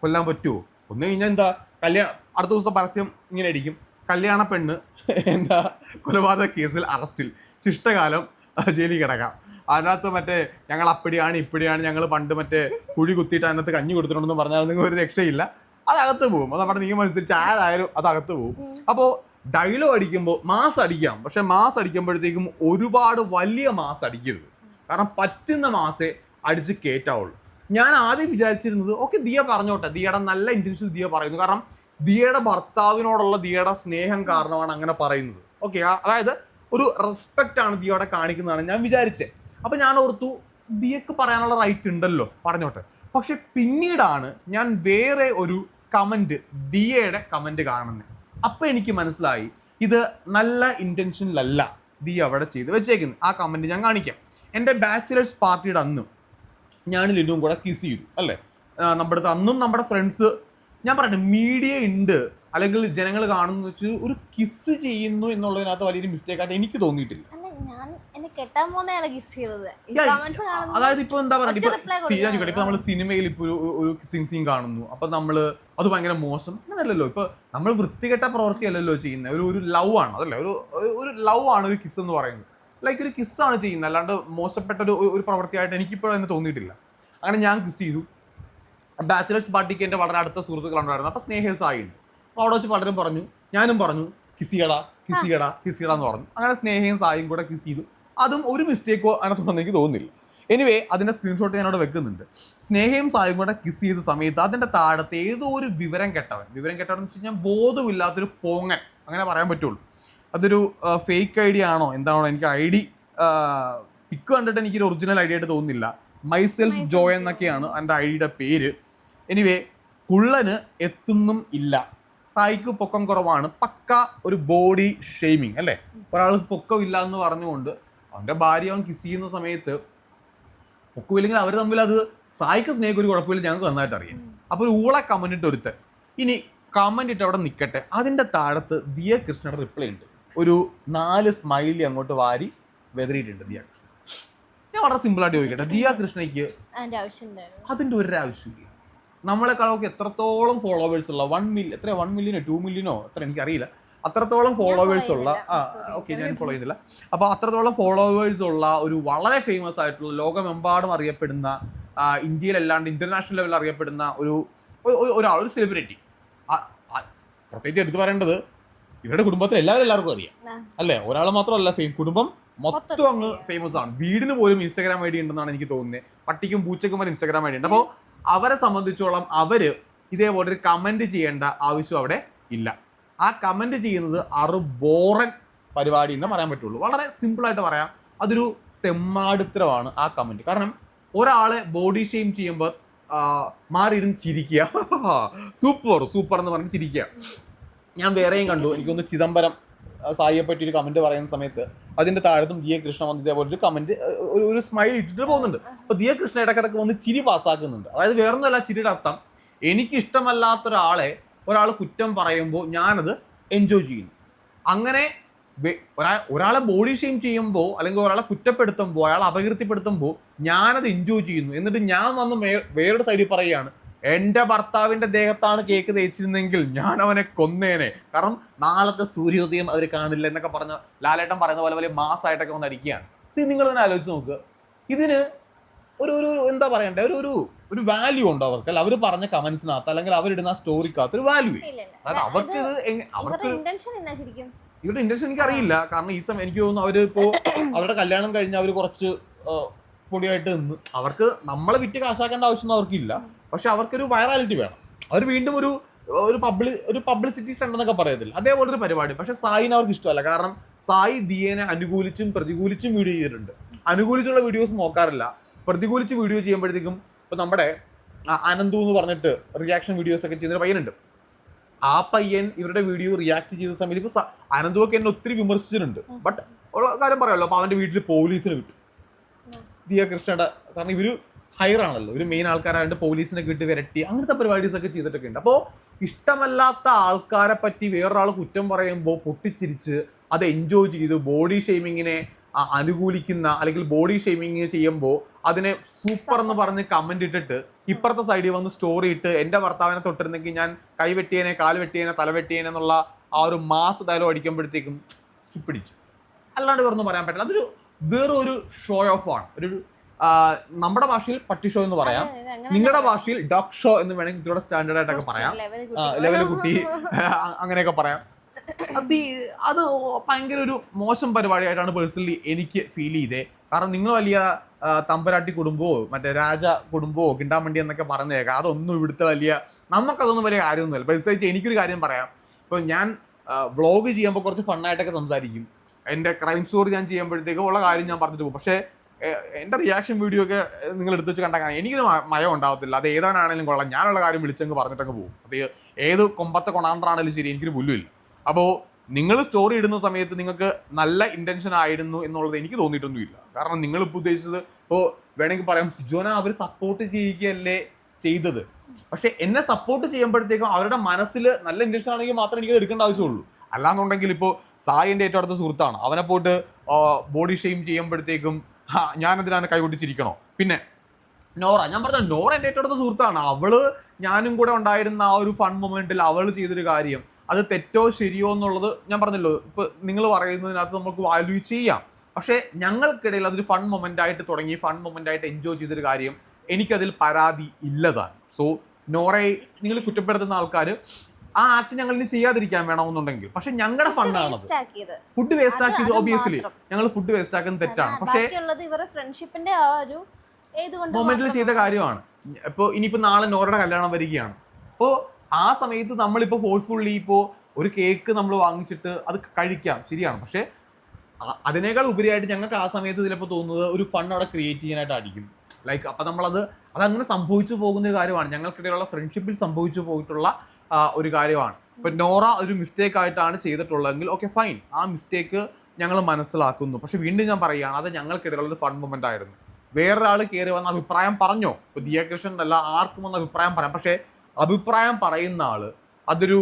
കൊല്ലാൻ പറ്റുമോ കൊന്നു കഴിഞ്ഞാൽ എന്താ? കല്യാണം അടുത്ത ദിവസം പരസ്യം ഇങ്ങനെ അടിക്കും കല്യാണ പെണ്ണ് എന്താ? കൊലപാതക കേസിൽ അറസ്റ്റിൽ ശിഷ്ടകാലം ജയിലിൽ കിടക്കാം. അതിനകത്ത് മറ്റേ ഞങ്ങൾ അപ്പടിയാണ് ഇപ്പടിയാണ് ഞങ്ങൾ പണ്ട് മറ്റേ കുഴി കുത്തിയിട്ട് അതിനകത്ത് കഞ്ഞി കൊടുത്തിട്ടുണ്ടെന്ന് പറഞ്ഞാൽ നിങ്ങൾക്ക് ഒരു രക്ഷയില്ല. അത് അകത്ത് പോകും. അത് നമ്മുടെ നിയമം അനുസരിച്ച് ആരായാലും അത് അകത്ത് പോകും അപ്പോൾ ഡയലോഗ് അടിക്കുമ്പോൾ മാസ് അടിക്കാം. പക്ഷെ മാസ് അടിക്കുമ്പോഴത്തേക്കും ഒരുപാട് വലിയ മാസ് അടിക്കരുത്. കാരണം പറ്റുന്ന മാസേ അടിച്ച് കയറ്റാവുള്ളൂ ഞാൻ ആദ്യം വിചാരിച്ചിരുന്നത് ഓക്കെ ദിയ പറഞ്ഞോട്ടെ. ദിയയുടെ നല്ല ഇന്റൻഷൻ ദിയ പറയുന്നു. കാരണം ദിയയുടെ ഭർത്താവിനോടുള്ള ദിയയുടെ സ്നേഹം കാരണമാണ് അങ്ങനെ പറയുന്നത്. ഓക്കെ അതായത് ഒരു റെസ്പെക്റ്റ് ആണ് ദിയയുടെ കാണിക്കുന്നതാണ് ഞാൻ വിചാരിച്ചത് അപ്പം ഞാൻ ഓർത്തു ദിയക്ക് പറയാനുള്ള റൈറ്റ് ഉണ്ടല്ലോ. പറഞ്ഞോട്ടെ. പക്ഷെ പിന്നീടാണ് ഞാൻ വേറെ ഒരു കമന്റ് ദിയയുടെ കമന്റ് കാണുന്നത് അപ്പൊ എനിക്ക് മനസ്സിലായി ഇത് നല്ല ഇന്റൻഷനിലല്ല ദീ അവിടെ ചെയ്ത് വെച്ചേക്കുന്നത് ആ കമന്റ് ഞാൻ കാണിക്കാം. എന്റെ ബാച്ചിലേഴ്സ് പാർട്ടിയുടെ അന്നും ഞാൻ ലിനുവും കൂടെ കിസ് ചെയ്തു അല്ലേ? നമ്മുടെ അടുത്ത് അന്നും നമ്മുടെ ഫ്രണ്ട്സ് ഞാൻ പറയട്ടെ മീഡിയ ഉണ്ട് അല്ലെങ്കിൽ ജനങ്ങൾ കാണുന്നു വെച്ച് ഒരു കിസ് ചെയ്യുന്നു എന്നുള്ളതിനകത്ത് വലിയൊരു മിസ്റ്റേക്ക് ആയിട്ട് എനിക്ക് തോന്നിയിട്ടില്ല. ഞാൻ എന്നെ കെട്ടാൻ കിസ് ചെയ്തത്. അതായത് ഇപ്പൊ എന്താ പറയുക ഇപ്പൊ നമ്മൾ സിനിമയിൽ ഇപ്പൊ ഒരു കിസിംഗ് സീൻ കാണുന്നു. അപ്പൊ നമ്മൾ അത് ഭയങ്കര മോശം അങ്ങനല്ലല്ലോ ഇപ്പൊ നമ്മൾ വൃത്തികെട്ട പ്രവൃത്തിയല്ലല്ലോ ചെയ്യുന്നത് ഒരു ഒരു ലവ് ആണ്. അതല്ലേ? ഒരു ഒരു- ലവ് ആണ് ഒരു കിസ് എന്ന് പറയുന്നത്. ലൈക്ക് ഒരു കിസ് ആണ് ചെയ്യുന്നത്. അല്ലാണ്ട് മോശപ്പെട്ട ഒരു ഒരു പ്രവൃത്തിയായിട്ട് എനിക്കിപ്പോഴും അതിന് തോന്നിയിട്ടില്ല. അങ്ങനെ ഞാൻ കിസ് ചെയ്തു. ബാച്ചിലേഴ്സ് പാർട്ടിക്ക് എന്റെ വളരെ അടുത്ത സുഹൃത്തുക്കളുണ്ടായിരുന്നു അപ്പൊ സ്നേഹേഴ്സ് ആയിരുന്നു അപ്പോൾ അവിടെ വെച്ച് പലരും പറഞ്ഞു ഞാനും പറഞ്ഞു കിസ് ചെയ്യടാ. കിസ് ചെയ്യടാ കിസ് ചെയ്യടാ എന്ന് പറഞ്ഞു. അങ്ങനെ സ്നേഹയും സായും കൂടെ കിസ് ചെയ്തു. അതും ഒരു മിസ്റ്റേക്കോ അതിനകത്തുണ്ടെന്ന് എനിക്ക് തോന്നുന്നില്ല. എനിവേ അതിന്റെ സ്ക്രീൻഷോട്ട് ഞാൻ അവിടെ വെക്കുന്നുണ്ട്. സ്നേഹയും സായും കൂടെ കിസ് ചെയ്ത സമയത്ത് അതിന്റെ താഴത്ത് ഏതോ ഒരു വിവരം കെട്ടവൻ. വിവരം കെട്ടവൻ എന്ന് വെച്ച് കഴിഞ്ഞാൽ ബോധമില്ലാത്തൊരു പോങ്ങൻ. അങ്ങനെ പറയാൻ പറ്റുള്ളൂ. അതൊരു ഫേക്ക് ഐഡിയ ആണോ? എന്താണോ? എനിക്ക് ഐ ഡി പിക്ക് കണ്ടിട്ട് എനിക്കൊരു ഒറിജിനൽ ഐഡിയ ആയിട്ട് തോന്നുന്നില്ല. മൈസെൽഫ് സെൽഫ് ജോയ് എന്നൊക്കെയാണ് എന്റെ ഐ ഡിയുടെ പേര്. എനിവേ കുള്ളന് എത്തുന്നും ഇല്ല. സായിക്ക് പൊക്കം കുറവാണ്. പക്ക ഒരു ബോഡി ഷെയ്മിങ് അല്ലേ? ഒരാൾ പൊക്കം ഇല്ല എന്ന് പറഞ്ഞുകൊണ്ട് അവന്റെ ഭാര്യ അവൻ കിസ് ചെയ്യുന്ന സമയത്ത് പൊക്കമില്ലെങ്കിൽ അവർ തമ്മിൽ അത് സായിക്ക് സ്നേഹിക്കൊരു കുഴപ്പമില്ല ഞങ്ങൾക്ക് നന്നായിട്ട് അറിയാം. അപ്പോൾ അപ്പൊ ഒരു ഊള കമന്റ് ഇട്ട് ഒരുത്തൻ ഇനി കമന്റ് ഇട്ട് അവിടെ നിൽക്കട്ടെ അതിന്റെ താഴത്ത് ദിയ കൃഷ്ണയുടെ റിപ്ലൈ ഉണ്ട്. ഒരു നാല് സ്മൈലി അങ്ങോട്ട് വാരി വെതറിയിട്ടുണ്ട് ദിയ. കൃഷ്ണ ഞാൻ വളരെ സിമ്പിളായിട്ട് ചോദിക്കട്ടെ. ദിയ കൃഷ്ണയ്ക്ക് അതിന്റെ ഒരു ആവശ്യമില്ല നമ്മളെക്കാളൊക്കെ എത്രത്തോളം ഫോളോവേഴ്സ് ഉള്ള വൺ മില്യൺ എത്ര വൺ മില്യനോ ടു മില്യനോ എത്ര എനിക്കറിയില്ല. അത്രത്തോളം ഫോളോവേഴ്സ് ഉള്ള. ആ ഓക്കെ ഞാൻ ഫോളോ ചെയ്യുന്നില്ല. അപ്പൊ അത്രത്തോളം ഫോളോവേഴ്സ് ഉള്ള ഒരു വളരെ ഫേമസ് ആയിട്ടുള്ള ലോകമെമ്പാടും അറിയപ്പെടുന്ന ഇന്ത്യയിലല്ലാണ്ട് ഇന്റർനാഷണൽ ലെവലിൽ അറിയപ്പെടുന്ന ഒരു ഒരു- ഒരു- ഒരാൾ ഒരു സെലിബ്രിറ്റി പ്രത്യേകിച്ച് എടുത്തു പറയേണ്ടത് ഇവരുടെ കുടുംബത്തിൽ എല്ലാവരും എല്ലാവർക്കും അറിയാം. അല്ലേ? ഒരാൾ മാത്രമല്ല ഫേം കുടുംബം മൊത്തം അങ്ങ് ഫേമസ് ആണ്. വീടിന് പോലും ഇൻസ്റ്റാഗ്രാം ഐ ഡി ഉണ്ടെന്നാണ് എനിക്ക് തോന്നുന്നത്. പട്ടിക്കും പൂച്ചക്കും വരെ ഇൻസ്റ്റാഗ്രാം ഐ ഡി ഉണ്ട്. അപ്പോൾ അവരെ സംബന്ധിച്ചോളം അവർ ഇതേപോലെ ഒരു കമന്റ് ചെയ്യേണ്ട ആവശ്യം അവിടെ ഇല്ല. ആ കമന്റ് ചെയ്യുന്നത് അറു ബോറൻ പരിപാടി എന്ന് പറയാൻ പറ്റുള്ളൂ. വളരെ സിമ്പിളായിട്ട് പറയാം. അതൊരു തെമ്മാടുത്തരമാണ് ആ കമന്റ് കാരണം ഒരാളെ ബോഡി ഷെയിം ചെയ്യുമ്പോൾ മാറിയിരുന്ന് ചിരിക്കുക. സൂപ്പർ സൂപ്പർ എന്ന് പറഞ്ഞ് ചിരിക്കുക. ഞാൻ വേറെയും കണ്ടു. എനിക്കൊന്ന് ചിദംബരം സായിയെ പറ്റി ഒരു കമന്റ് പറയുന്ന സമയത്ത് അതിന്റെ താഴത്തും ദിയ കൃഷ്ണ വന്ന് ഇതേപോലെ ഒരു കമന്റ് ഒരു ഒരു സ്മൈൽ ഇട്ടിട്ട് പോകുന്നുണ്ട്. അപ്പൊ ദിയ കൃഷ്ണ ഇടക്കിടക്ക് വന്ന് ചിരി പാസ്സാക്കുന്നുണ്ട് അതായത് വേറൊന്നുമല്ല ചിരിയുടെ അർത്ഥം എനിക്ക് ഇഷ്ടമല്ലാത്ത ഒരാളെ ഒരാൾ കുറ്റം പറയുമ്പോൾ ഞാനത് എൻജോയ് ചെയ്യുന്നു. അങ്ങനെ ഒരാളെ ബോഡി ഷെയിം ചെയ്യുമ്പോൾ അല്ലെങ്കിൽ ഒരാളെ കുറ്റപ്പെടുത്തുമ്പോൾ അയാളെ അപകീർത്തിപ്പെടുത്തുമ്പോൾ ഞാനത് എൻജോയ് ചെയ്യുന്നു. എന്നിട്ട് ഞാൻ വന്ന് വേറൊരു സൈഡിൽ പറയുകയാണ് എന്റെ ഭർത്താവിന്റെ ദേഹത്താണ് കേക്ക് തേച്ചിരുന്നെങ്കിൽ ഞാൻ അവനെ കൊന്നേനെ. കാരണം നാളത്തെ സൂര്യോദയം അവർ കാണില്ല എന്നൊക്കെ പറഞ്ഞ ലാലേട്ടൻ പറയുന്ന പോലെ വലിയ മാസമായിട്ടൊക്കെ വന്ന് അടിക്കുകയാണ്. സി നിങ്ങൾ തന്നെ ആലോചിച്ച് നോക്കുക ഇതിന് ഒരു ഒരു എന്താ പറയണ്ടേ? ഒരു ഒരു ഒരു വാല്യൂ ഉണ്ടോ അവർക്ക്? അല്ല അവർ പറഞ്ഞ കമന്റ്സിനകത്ത് അല്ലെങ്കിൽ അവരിടുന്ന സ്റ്റോറിക്കകത്ത് ഒരു വാല്യൂ അതായത് അവർക്ക് ഇത് അവർക്ക് ഇവരുടെ ഇന്റൻഷൻ എനിക്ക് അറിയില്ല കാരണം ഈ സമയം എനിക്ക് തോന്നുന്നു അവർ ഇപ്പോ അവരുടെ കല്യാണം കഴിഞ്ഞ് അവർ കുറച്ച് പൊടിയായിട്ട് നിന്ന് അവർക്ക് നമ്മളെ വിറ്റ് കാശാക്കേണ്ട ആവശ്യമൊന്നും അവർക്കില്ല. പക്ഷെ അവർക്കൊരു വൈറാലിറ്റി വേണം. അവർ വീണ്ടും ഒരു ഒരു പബ്ലി ഒരു പബ്ലിസിറ്റി സ്റ്റണ്ട് എന്നൊക്കെ പറയത്തില്ല. അതേപോലെ ഒരു പരിപാടി. പക്ഷെ സായിന് അവർക്ക് ഇഷ്ടമല്ല. കാരണം സായി ദിയനെ അനുകൂലിച്ചും പ്രതികൂലിച്ചും വീഡിയോ ചെയ്തിട്ടുണ്ട്. അനുകൂലിച്ചുള്ള വീഡിയോസ് നോക്കാറില്ല. പ്രതികൂലിച്ച് വീഡിയോ ചെയ്യുമ്പോഴത്തേക്കും ഇപ്പൊ നമ്മുടെ അനന്തു എന്ന് പറഞ്ഞിട്ട് റിയാക്ഷൻ വീഡിയോസ് ഒക്കെ ചെയ്യുന്ന ഒരു പയ്യനുണ്ട്. ആ പയ്യൻ ഇവരുടെ വീഡിയോ റിയാക്ട് ചെയ്ത സമയത്ത് ഇപ്പൊ അനന്തുവൊക്കെ എന്നെ ഒത്തിരി വിമർശിച്ചിട്ടുണ്ട്. ബട്ട് ഉള്ള കാര്യം പറയാമല്ലോ അപ്പൊ അവന്റെ വീട്ടിൽ പോലീസിന് വിട്ടു. ഉം. ദിയ കൃഷ്ണയുടെ കാരണം ഇവർ ഹയർ ആണല്ലോ. ഒരു മെയിൻ ആൾക്കാരായിട്ട് പോലീസിനെ കിട്ടി വിരട്ടി. അങ്ങനത്തെ പരിപാടീസ് ഒക്കെ ചെയ്തിട്ടൊക്കെ ഉണ്ട് അപ്പോൾ ഇഷ്ടമല്ലാത്ത ആൾക്കാരെ പറ്റി വേറൊരാൾ കുറ്റം പറയുമ്പോൾ പൊട്ടിച്ചിരിച്ച് അത് എൻജോയ് ചെയ്ത് ബോഡി ഷെയ്മിങ്ങിനെ അനുകൂലിക്കുന്ന അല്ലെങ്കിൽ ബോഡി ഷെയ്മിങ് ചെയ്യുമ്പോൾ അതിനെ സൂപ്പർ എന്ന് പറഞ്ഞ് കമന്റ് ഇട്ടിട്ട് ഇപ്പുറത്തെ സൈഡിൽ വന്ന് സ്റ്റോറി ഇട്ട് എന്റെ ഭർത്താവിനെ തൊട്ടിരുന്നെങ്കിൽ ഞാൻ കൈ വെട്ടിയേനെ കാൽ വെട്ടിയേനെ തല വെട്ടിയേനെ എന്നുള്ള ആ ഒരു മാസ് ഡയലോഗ് അടിക്കുമ്പോഴത്തേക്കും ചുപ്പിടിച്ച്. അല്ലാണ്ട് വേറൊന്നും പറയാൻ പറ്റില്ല. അതൊരു വേറൊരു ഷോ ഓഫ് ആണ്. ഒരു നമ്മുടെ ഭാഷയിൽ പട്ടി ഷോ എന്ന് പറയാം. നിങ്ങളുടെ ഭാഷയിൽ ഡോഗ് ഷോ എന്ന് വേണമെങ്കിൽ ഇതിലൂടെ സ്റ്റാൻഡേർഡ് ആയിട്ടൊക്കെ പറയാം. ലെവൽ കുട്ടി. അങ്ങനെയൊക്കെ പറയാം. അത് അത് ഭയങ്കര ഒരു മോശം പരിപാടിയായിട്ടാണ് പേഴ്സണലി എനിക്ക് ഫീൽ ചെയ്തേ. കാരണം നിങ്ങൾ വലിയ തമ്പരാട്ടി കുടുംബമോ മറ്റേ രാജ കുടുംബമോ കിണ്ടാമണ്ടി എന്നൊക്കെ പറഞ്ഞു പറഞ്ഞേക്കാം അതൊന്നും ഇവിടുത്തെ വലിയ നമുക്കതൊന്നും വലിയ കാര്യമൊന്നുമില്ല. പ്രത്യേകിച്ച് എനിക്കൊരു കാര്യം പറയാം. ഇപ്പൊ ഞാൻ വ്ളോഗ് ചെയ്യുമ്പോൾ കുറച്ച് ഫണ്ണായിട്ടൊക്കെ സംസാരിക്കും. എന്റെ ക്രൈം സ്റ്റോറി ഞാൻ ചെയ്യുമ്പോഴത്തേക്കും ഉള്ള കാര്യം ഞാൻ പറഞ്ഞിട്ട് പോകും. പക്ഷേ എന്റെ റിയാക്ഷൻ വീഡിയോ ഒക്കെ നിങ്ങൾ എടുത്ത് വെച്ച് കണ്ടാൽ കാണാം. എനിക്കൊരു മയം ഉണ്ടാവത്തില്ല. അത് ഏതാനാണെങ്കിലും കൊള്ളാം. ഞാനുള്ള കാര്യം വിളിച്ചങ്ങ് പറഞ്ഞിട്ടങ്ങ് പോകും. അത് ഏത് കൊമ്പത്തെ കൊണാണ്ടറാണെങ്കിലും ശരി എനിക്കൊരു പുല്ലുമില്ല. അപ്പോൾ നിങ്ങൾ സ്റ്റോറി ഇടുന്ന സമയത്ത് നിങ്ങൾക്ക് നല്ല ഇന്റൻഷൻ ആയിരുന്നു എന്നുള്ളത് എനിക്ക് തോന്നിയിട്ടൊന്നുമില്ല. കാരണം നിങ്ങൾ ഇപ്പോൾ ഉദ്ദേശിച്ചത് ഇപ്പോൾ വേണമെങ്കിൽ പറയാം സിജോന അവർ സപ്പോർട്ട് ചെയ്യുകയല്ലേ ചെയ്തത്. പക്ഷേ എന്നെ സപ്പോർട്ട് ചെയ്യുമ്പോഴത്തേക്കും അവരുടെ മനസ്സിൽ നല്ല ഇന്റൻഷൻ ആണെങ്കിൽ മാത്രമേ എനിക്ക് എടുക്കേണ്ട ആവശ്യമുള്ളൂ. അല്ലാന്നുണ്ടെങ്കിൽ ഇപ്പോൾ സായി എന്റെ ഏറ്റവും അടുത്ത സുഹൃത്താണ്. അവനെ പോയിട്ട് ബോഡി ഷെയിം ചെയ്യുമ്പോഴത്തേക്കും "ഹാ, ഞാനെന്തിനാണ് കൈകൊട്ടിച്ചിരിക്കണോ? പിന്നെ നോറ ഞാൻ പറഞ്ഞ നോറ എന്റെ ഏറ്റവും അടുത്ത സുഹൃത്താണ്. അവൾ ഞാനും കൂടെ ഉണ്ടായിരുന്ന ആ ഒരു ഫൺ മൊമെന്റിൽ അവൾ ചെയ്തൊരു കാര്യം അത് തെറ്റോ ശരിയോ എന്നുള്ളത് ഞാൻ പറഞ്ഞല്ലോ. ഇപ്പൊ നിങ്ങൾ പറയുന്നതിനകത്ത് നമുക്ക് വാല്യൂ ചെയ്യാം. പക്ഷേ ഞങ്ങൾക്കിടയിൽ അതൊരു ഫൺ മൊമെന്റ് ആയിട്ട് തുടങ്ങി ഫൺ മൊമെന്റ് ആയിട്ട് എൻജോയ് ചെയ്തൊരു കാര്യം എനിക്കതിൽ പരാതി ഇല്ലതാണ് സോ നോറയെ നിങ്ങൾ കുറ്റപ്പെടുത്തുന്ന ആൾക്കാർ ആ ആക്ട് ഞങ്ങൾ ഇനി ചെയ്യാതിരിക്കാൻ വേണമെന്നുണ്ടെങ്കിൽ. പക്ഷെ ഞങ്ങളുടെ ഫണ്ടാണത് ആക്കിയത്. ഫുഡ് വേസ്റ്റ് ആക്കി ആക്കിയത് അത് ഒബിയസ്ലി ഞങ്ങൾ ഫുഡ് വേസ്റ്റ് ആക്കുന്നത് തെറ്റാണ്. പക്ഷേ ഫ്രണ്ട്ഷിപ്പിന്റെ ആ ഒരു മൊമെന്റിൽ ചെയ്ത കാര്യമാണ്. ഇപ്പോൾ ഇനിയിപ്പോൾ നാളെ നോറയുടെ കല്യാണം വരികയാണ്. അപ്പോൾ ആ സമയത്ത് നമ്മളിപ്പോൾ ഫോഴ്സ്ഫുള്ളി ഇപ്പോ ഒരു കേക്ക് നമ്മൾ വാങ്ങിച്ചിട്ട് അത് കഴിക്കാം. ശരിയാണ്. പക്ഷേ അതിനേക്കാൾ ഉപരിയായിട്ട് ഞങ്ങൾക്ക് ആ സമയത്ത് ചിലപ്പോൾ തോന്നുന്നത് ഒരു ഫണ്ട് അവിടെ ക്രിയേറ്റ് ചെയ്യാനായിട്ടായിരിക്കും ലൈക്ക് അപ്പം നമ്മളത് അതങ്ങനെ സംഭവിച്ചു പോകുന്ന ഒരു കാര്യമാണ്. ഞങ്ങൾക്കിടയിലുള്ള ഫ്രണ്ട്ഷിപ്പിൽ സംഭവിച്ചു പോയിട്ടുള്ള ഒരു കാര്യമാണ്. ഇപ്പം നോറ ഒരു മിസ്റ്റേക്ക് ആയിട്ടാണ് ചെയ്തിട്ടുള്ളതെങ്കിൽ ഓക്കെ ഫൈൻ ആ മിസ്റ്റേക്ക് ഞങ്ങൾ മനസ്സിലാക്കുന്നു. പക്ഷെ വീണ്ടും ഞാൻ പറയുകയാണ് അത് ഞങ്ങൾക്കിടയിലുള്ള ഒരു ഫൺ മൊമെന്റ് ആയിരുന്നു. വേറൊരാൾ കയറി വന്ന അഭിപ്രായം പറഞ്ഞോ? ഇപ്പൊ ദിയകൃഷ്ണൻ എന്നല്ല ആർക്കും വന്ന അഭിപ്രായം പറയാം. പക്ഷെ അഭിപ്രായം പറയുന്ന ആൾ അതൊരു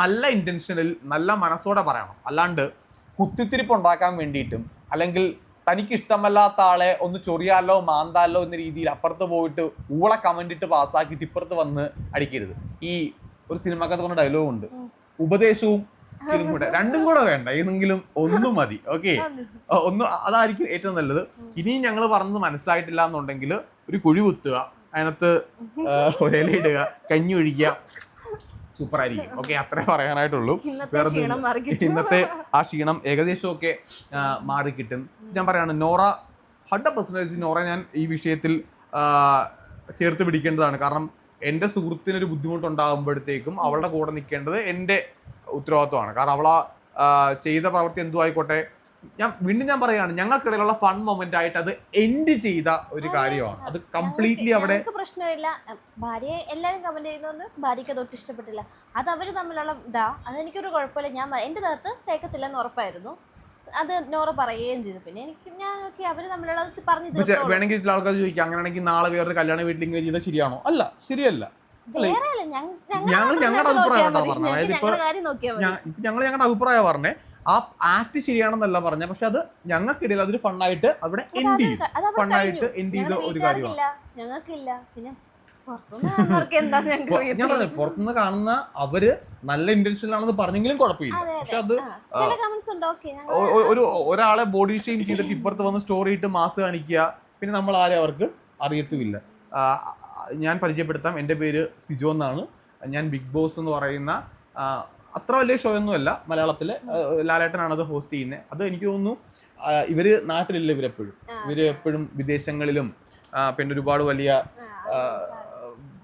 നല്ല ഇന്റൻഷനിൽ നല്ല മനസ്സോടെ പറയണം. അല്ലാണ്ട് കുത്തിത്തിരിപ്പ് ഉണ്ടാക്കാൻ വേണ്ടിയിട്ടും അല്ലെങ്കിൽ തനിക്ക് ഇഷ്ടമല്ലാത്ത ആളെ ഒന്ന് ചൊറിയാലോ മാന്താലോ എന്ന രീതിയിൽ അപ്പുറത്ത് പോയിട്ട് ഊള കമന്റ് ഇട്ട് പാസ്സാക്കിയിട്ട് ഇപ്പുറത്ത് വന്ന് അടിക്കരുത്. ഈ ഒരു സിനിമക്കകത്ത് പറഞ്ഞ ഡയലോഗ് ഉണ്ട്. ഉപദേശവും സിനിമ കൂടെ. രണ്ടും കൂടെ വേണ്ട. ഏതെങ്കിലും ഒന്നും മതി. ഓക്കെ? ഒന്ന് അതായിരിക്കും ഏറ്റവും നല്ലത്. ഇനിയും ഞങ്ങൾ പറഞ്ഞത് മനസ്സിലായിട്ടില്ല എന്നുണ്ടെങ്കിൽ ഒരു കുഴി കുത്തുക. അതിനകത്ത് ഇടുക. കഞ്ഞി ഒഴിക്കുക. സൂപ്പർ ആയിരിക്കും. ഓക്കെ? അത്രേ പറയാനായിട്ടുള്ളൂ. വേറെ ഇന്നത്തെ ആ ക്ഷീണം ഏകദേശം ഒക്കെ മാറി കിട്ടും. ഞാൻ പറയാണ് നോറ ഹൺഡ്രഡ് പെർസെന്റേജ് നോറ ഞാൻ ഈ വിഷയത്തിൽ ചേർത്ത് പിടിക്കേണ്ടതാണ്. കാരണം എന്റെ സുഹൃത്തിനൊരു ബുദ്ധിമുട്ടുണ്ടാകുമ്പോഴത്തേക്കും അവളുടെ കൂടെ നിൽക്കേണ്ടത് എന്റെ ഉത്തരവാദിത്വമാണ്. കാരണം അവള ചെയ്ത പ്രവൃത്തി എന്തു ആയിക്കോട്ടെ ഞാൻ വീണ്ടും ഞാൻ പറയാണ് ഞങ്ങൾക്കിടയിലുള്ള ഫൺ മൊമെന്റ് ആയിട്ട് അത് എൻഡ് ചെയ്ത ഒരു കാര്യമാണ്. അത്. കംപ്ലീറ്റ്ലി അവിടെ പ്രശ്നമില്ല. ഭാര്യയെ എല്ലാവരും കമന്റ് ചെയ്യുന്നതുകൊണ്ട് ഭാര്യയ്ക്ക് അത് ഒട്ടും ഇഷ്ടപ്പെട്ടില്ല. അത് അവർ തമ്മിലുള്ള ഇതാ അതെനിക്കൊരു കുഴപ്പമില്ല. ഞാൻ എന്റെ എന്റെ അകത്ത് തേക്കത്തില്ലെന്ന് ഉറപ്പായിരുന്നു. അത് നോറ പറയുകയും ചെയ്തു. പിന്നെ എനിക്ക് ഞാനൊക്കെ അവർ അവർ തമ്മിലുള്ള പറഞ്ഞു തീർത്തോളൂ. വേണമെങ്കിൽ ചില ആൾക്കാർ ചോദിക്കാം അങ്ങനെയാണെങ്കിൽ നാളെ വേറൊരു കല്യാണ വീട്ടിൽ ഇങ്ങനെ ചെയ്താൽ ശരിയാണോ? അല്ല ശരിയല്ല. വേറെ അല്ല ഞങ്ങ- ഞങ്ങൾ ഞങ്ങൾ ഞങ്ങളുടെ മാത്രം അഭിപ്രായം നോക്കിയാൽ കേട്ടോ മതി. പറഞ്ഞത്. അതായത് ഇപ്പോ- ഞങ്ങളുടെ കാര്യം നോക്കിയാൽ മതി. ഞങ്ങൾ ഞങ്ങളുടെ അഭിപ്രായം പറഞ്ഞേ ആ ആക്ട് ശരിയാണെന്നല്ല പറഞ്ഞ പക്ഷെ അത് ഞങ്ങൾക്കിടയിൽ അതൊരു ഫണ്ണായിട്ട് അവിടെ അത് എൻഡ് ചെയ്യും ചെയ്തു. അത് അവിടെ ഫണ്ണായിട്ട് എൻഡ് ചെയ്ത ഞങ്ങളുടെ ഒരു കാര്യമാണ്. വീട്ടുകാർക്കില്ല. ഞങ്ങൾക്കില്ല. പിന്നെ ഞാൻ പറഞ്ഞു പുറത്തുനിന്ന് കാണുന്ന അവർ നല്ല ഇന്റൻഷനിലാണെന്ന് പറഞ്ഞെങ്കിലും കുഴപ്പമില്ല. പക്ഷെ അത് ചില കമന്റ്സ് ഉണ്ട്. ഓക്കെ ഒ- ഒ- ഒരു ഒരാളെ ബോഡി ഷെയിം ചെയ്തിട്ട് ഇപ്പുറത്ത് വന്ന് സ്റ്റോറി ഇട്ട് മാസ് കാണിക്കുക പിന്നെ നമ്മൾ ആരും അവർക്ക് അറിയത്തുമില്ല. ഞാൻ പരിചയപ്പെടുത്താം. എന്റെ പേര് സിജോ എന്നാണ്. ഞാൻ ബിഗ് ബോസ് എന്ന് പറയുന്ന അത്ര വലിയ ഷോ ഒന്നുമല്ല മലയാളത്തിലെ ലാലേട്ടനാണ് അത് ഹോസ്റ്റ് ചെയ്യുന്നത് അത് എനിക്ക് തോന്നുന്നു ഇവർ നാട്ടിലില്ല ഇവരെപ്പോഴും. ഇവർ എപ്പോഴും വിദേശങ്ങളിലും പിന്നെ ഒരുപാട് വലിയ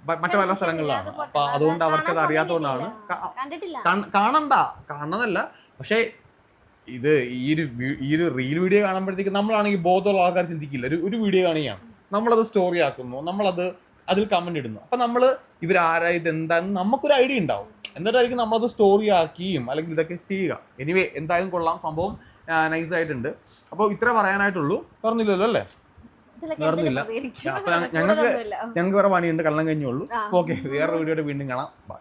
മറ്റു പല സ്ഥലങ്ങളിലാണ്. അപ്പൊ അതുകൊണ്ട് അവർക്കത് അറിയാത്തതുകൊണ്ടാണ്. ക- കാണണ്ട. കാണുന്നതല്ല. പക്ഷേ ഇത് ഈ ഒരു ഈ ഒരു റീൽ വീഡിയോ കാണുമ്പോഴത്തേക്ക് നമ്മളാണെങ്കിൽ ബോധമുള്ള ആൾക്കാർ ചിന്തിക്കില്ല. ഒരു ഒരു വീഡിയോ കാണുകയാണ്. നമ്മളത് സ്റ്റോറി ആക്കുന്നു. നമ്മളത് അതിൽ കമന്റ് ഇടുന്നു. അപ്പൊ നമ്മൾ ഇവരാരാ? ഇത് എന്താന്ന് നമുക്കൊരു ഐഡിയ ഉണ്ടാവും. എന്നിട്ടായിരിക്കും നമ്മളത് സ്റ്റോറി ആക്കിയും അല്ലെങ്കിൽ ഇതൊക്കെ ചെയ്യുക. എനിവേ എന്തായാലും കൊള്ളാം. സംഭവം നൈസ് ആയിട്ടുണ്ട്. അപ്പോൾ ഇത്ര പറയാനായിട്ടുള്ളൂ. പറഞ്ഞില്ലല്ലോ അല്ലേ? വേറൊന്നുമില്ല. അപ്പൊ ഞങ്ങൾക്ക്. ഞങ്ങൾക്ക് വേറെ പണിയുണ്ട് കള്ളം കഴിഞ്ഞുള്ളൂ. ഓക്കെ വേറെ വീഡിയോയുടെ വീണ്ടും കാണാം ബൈ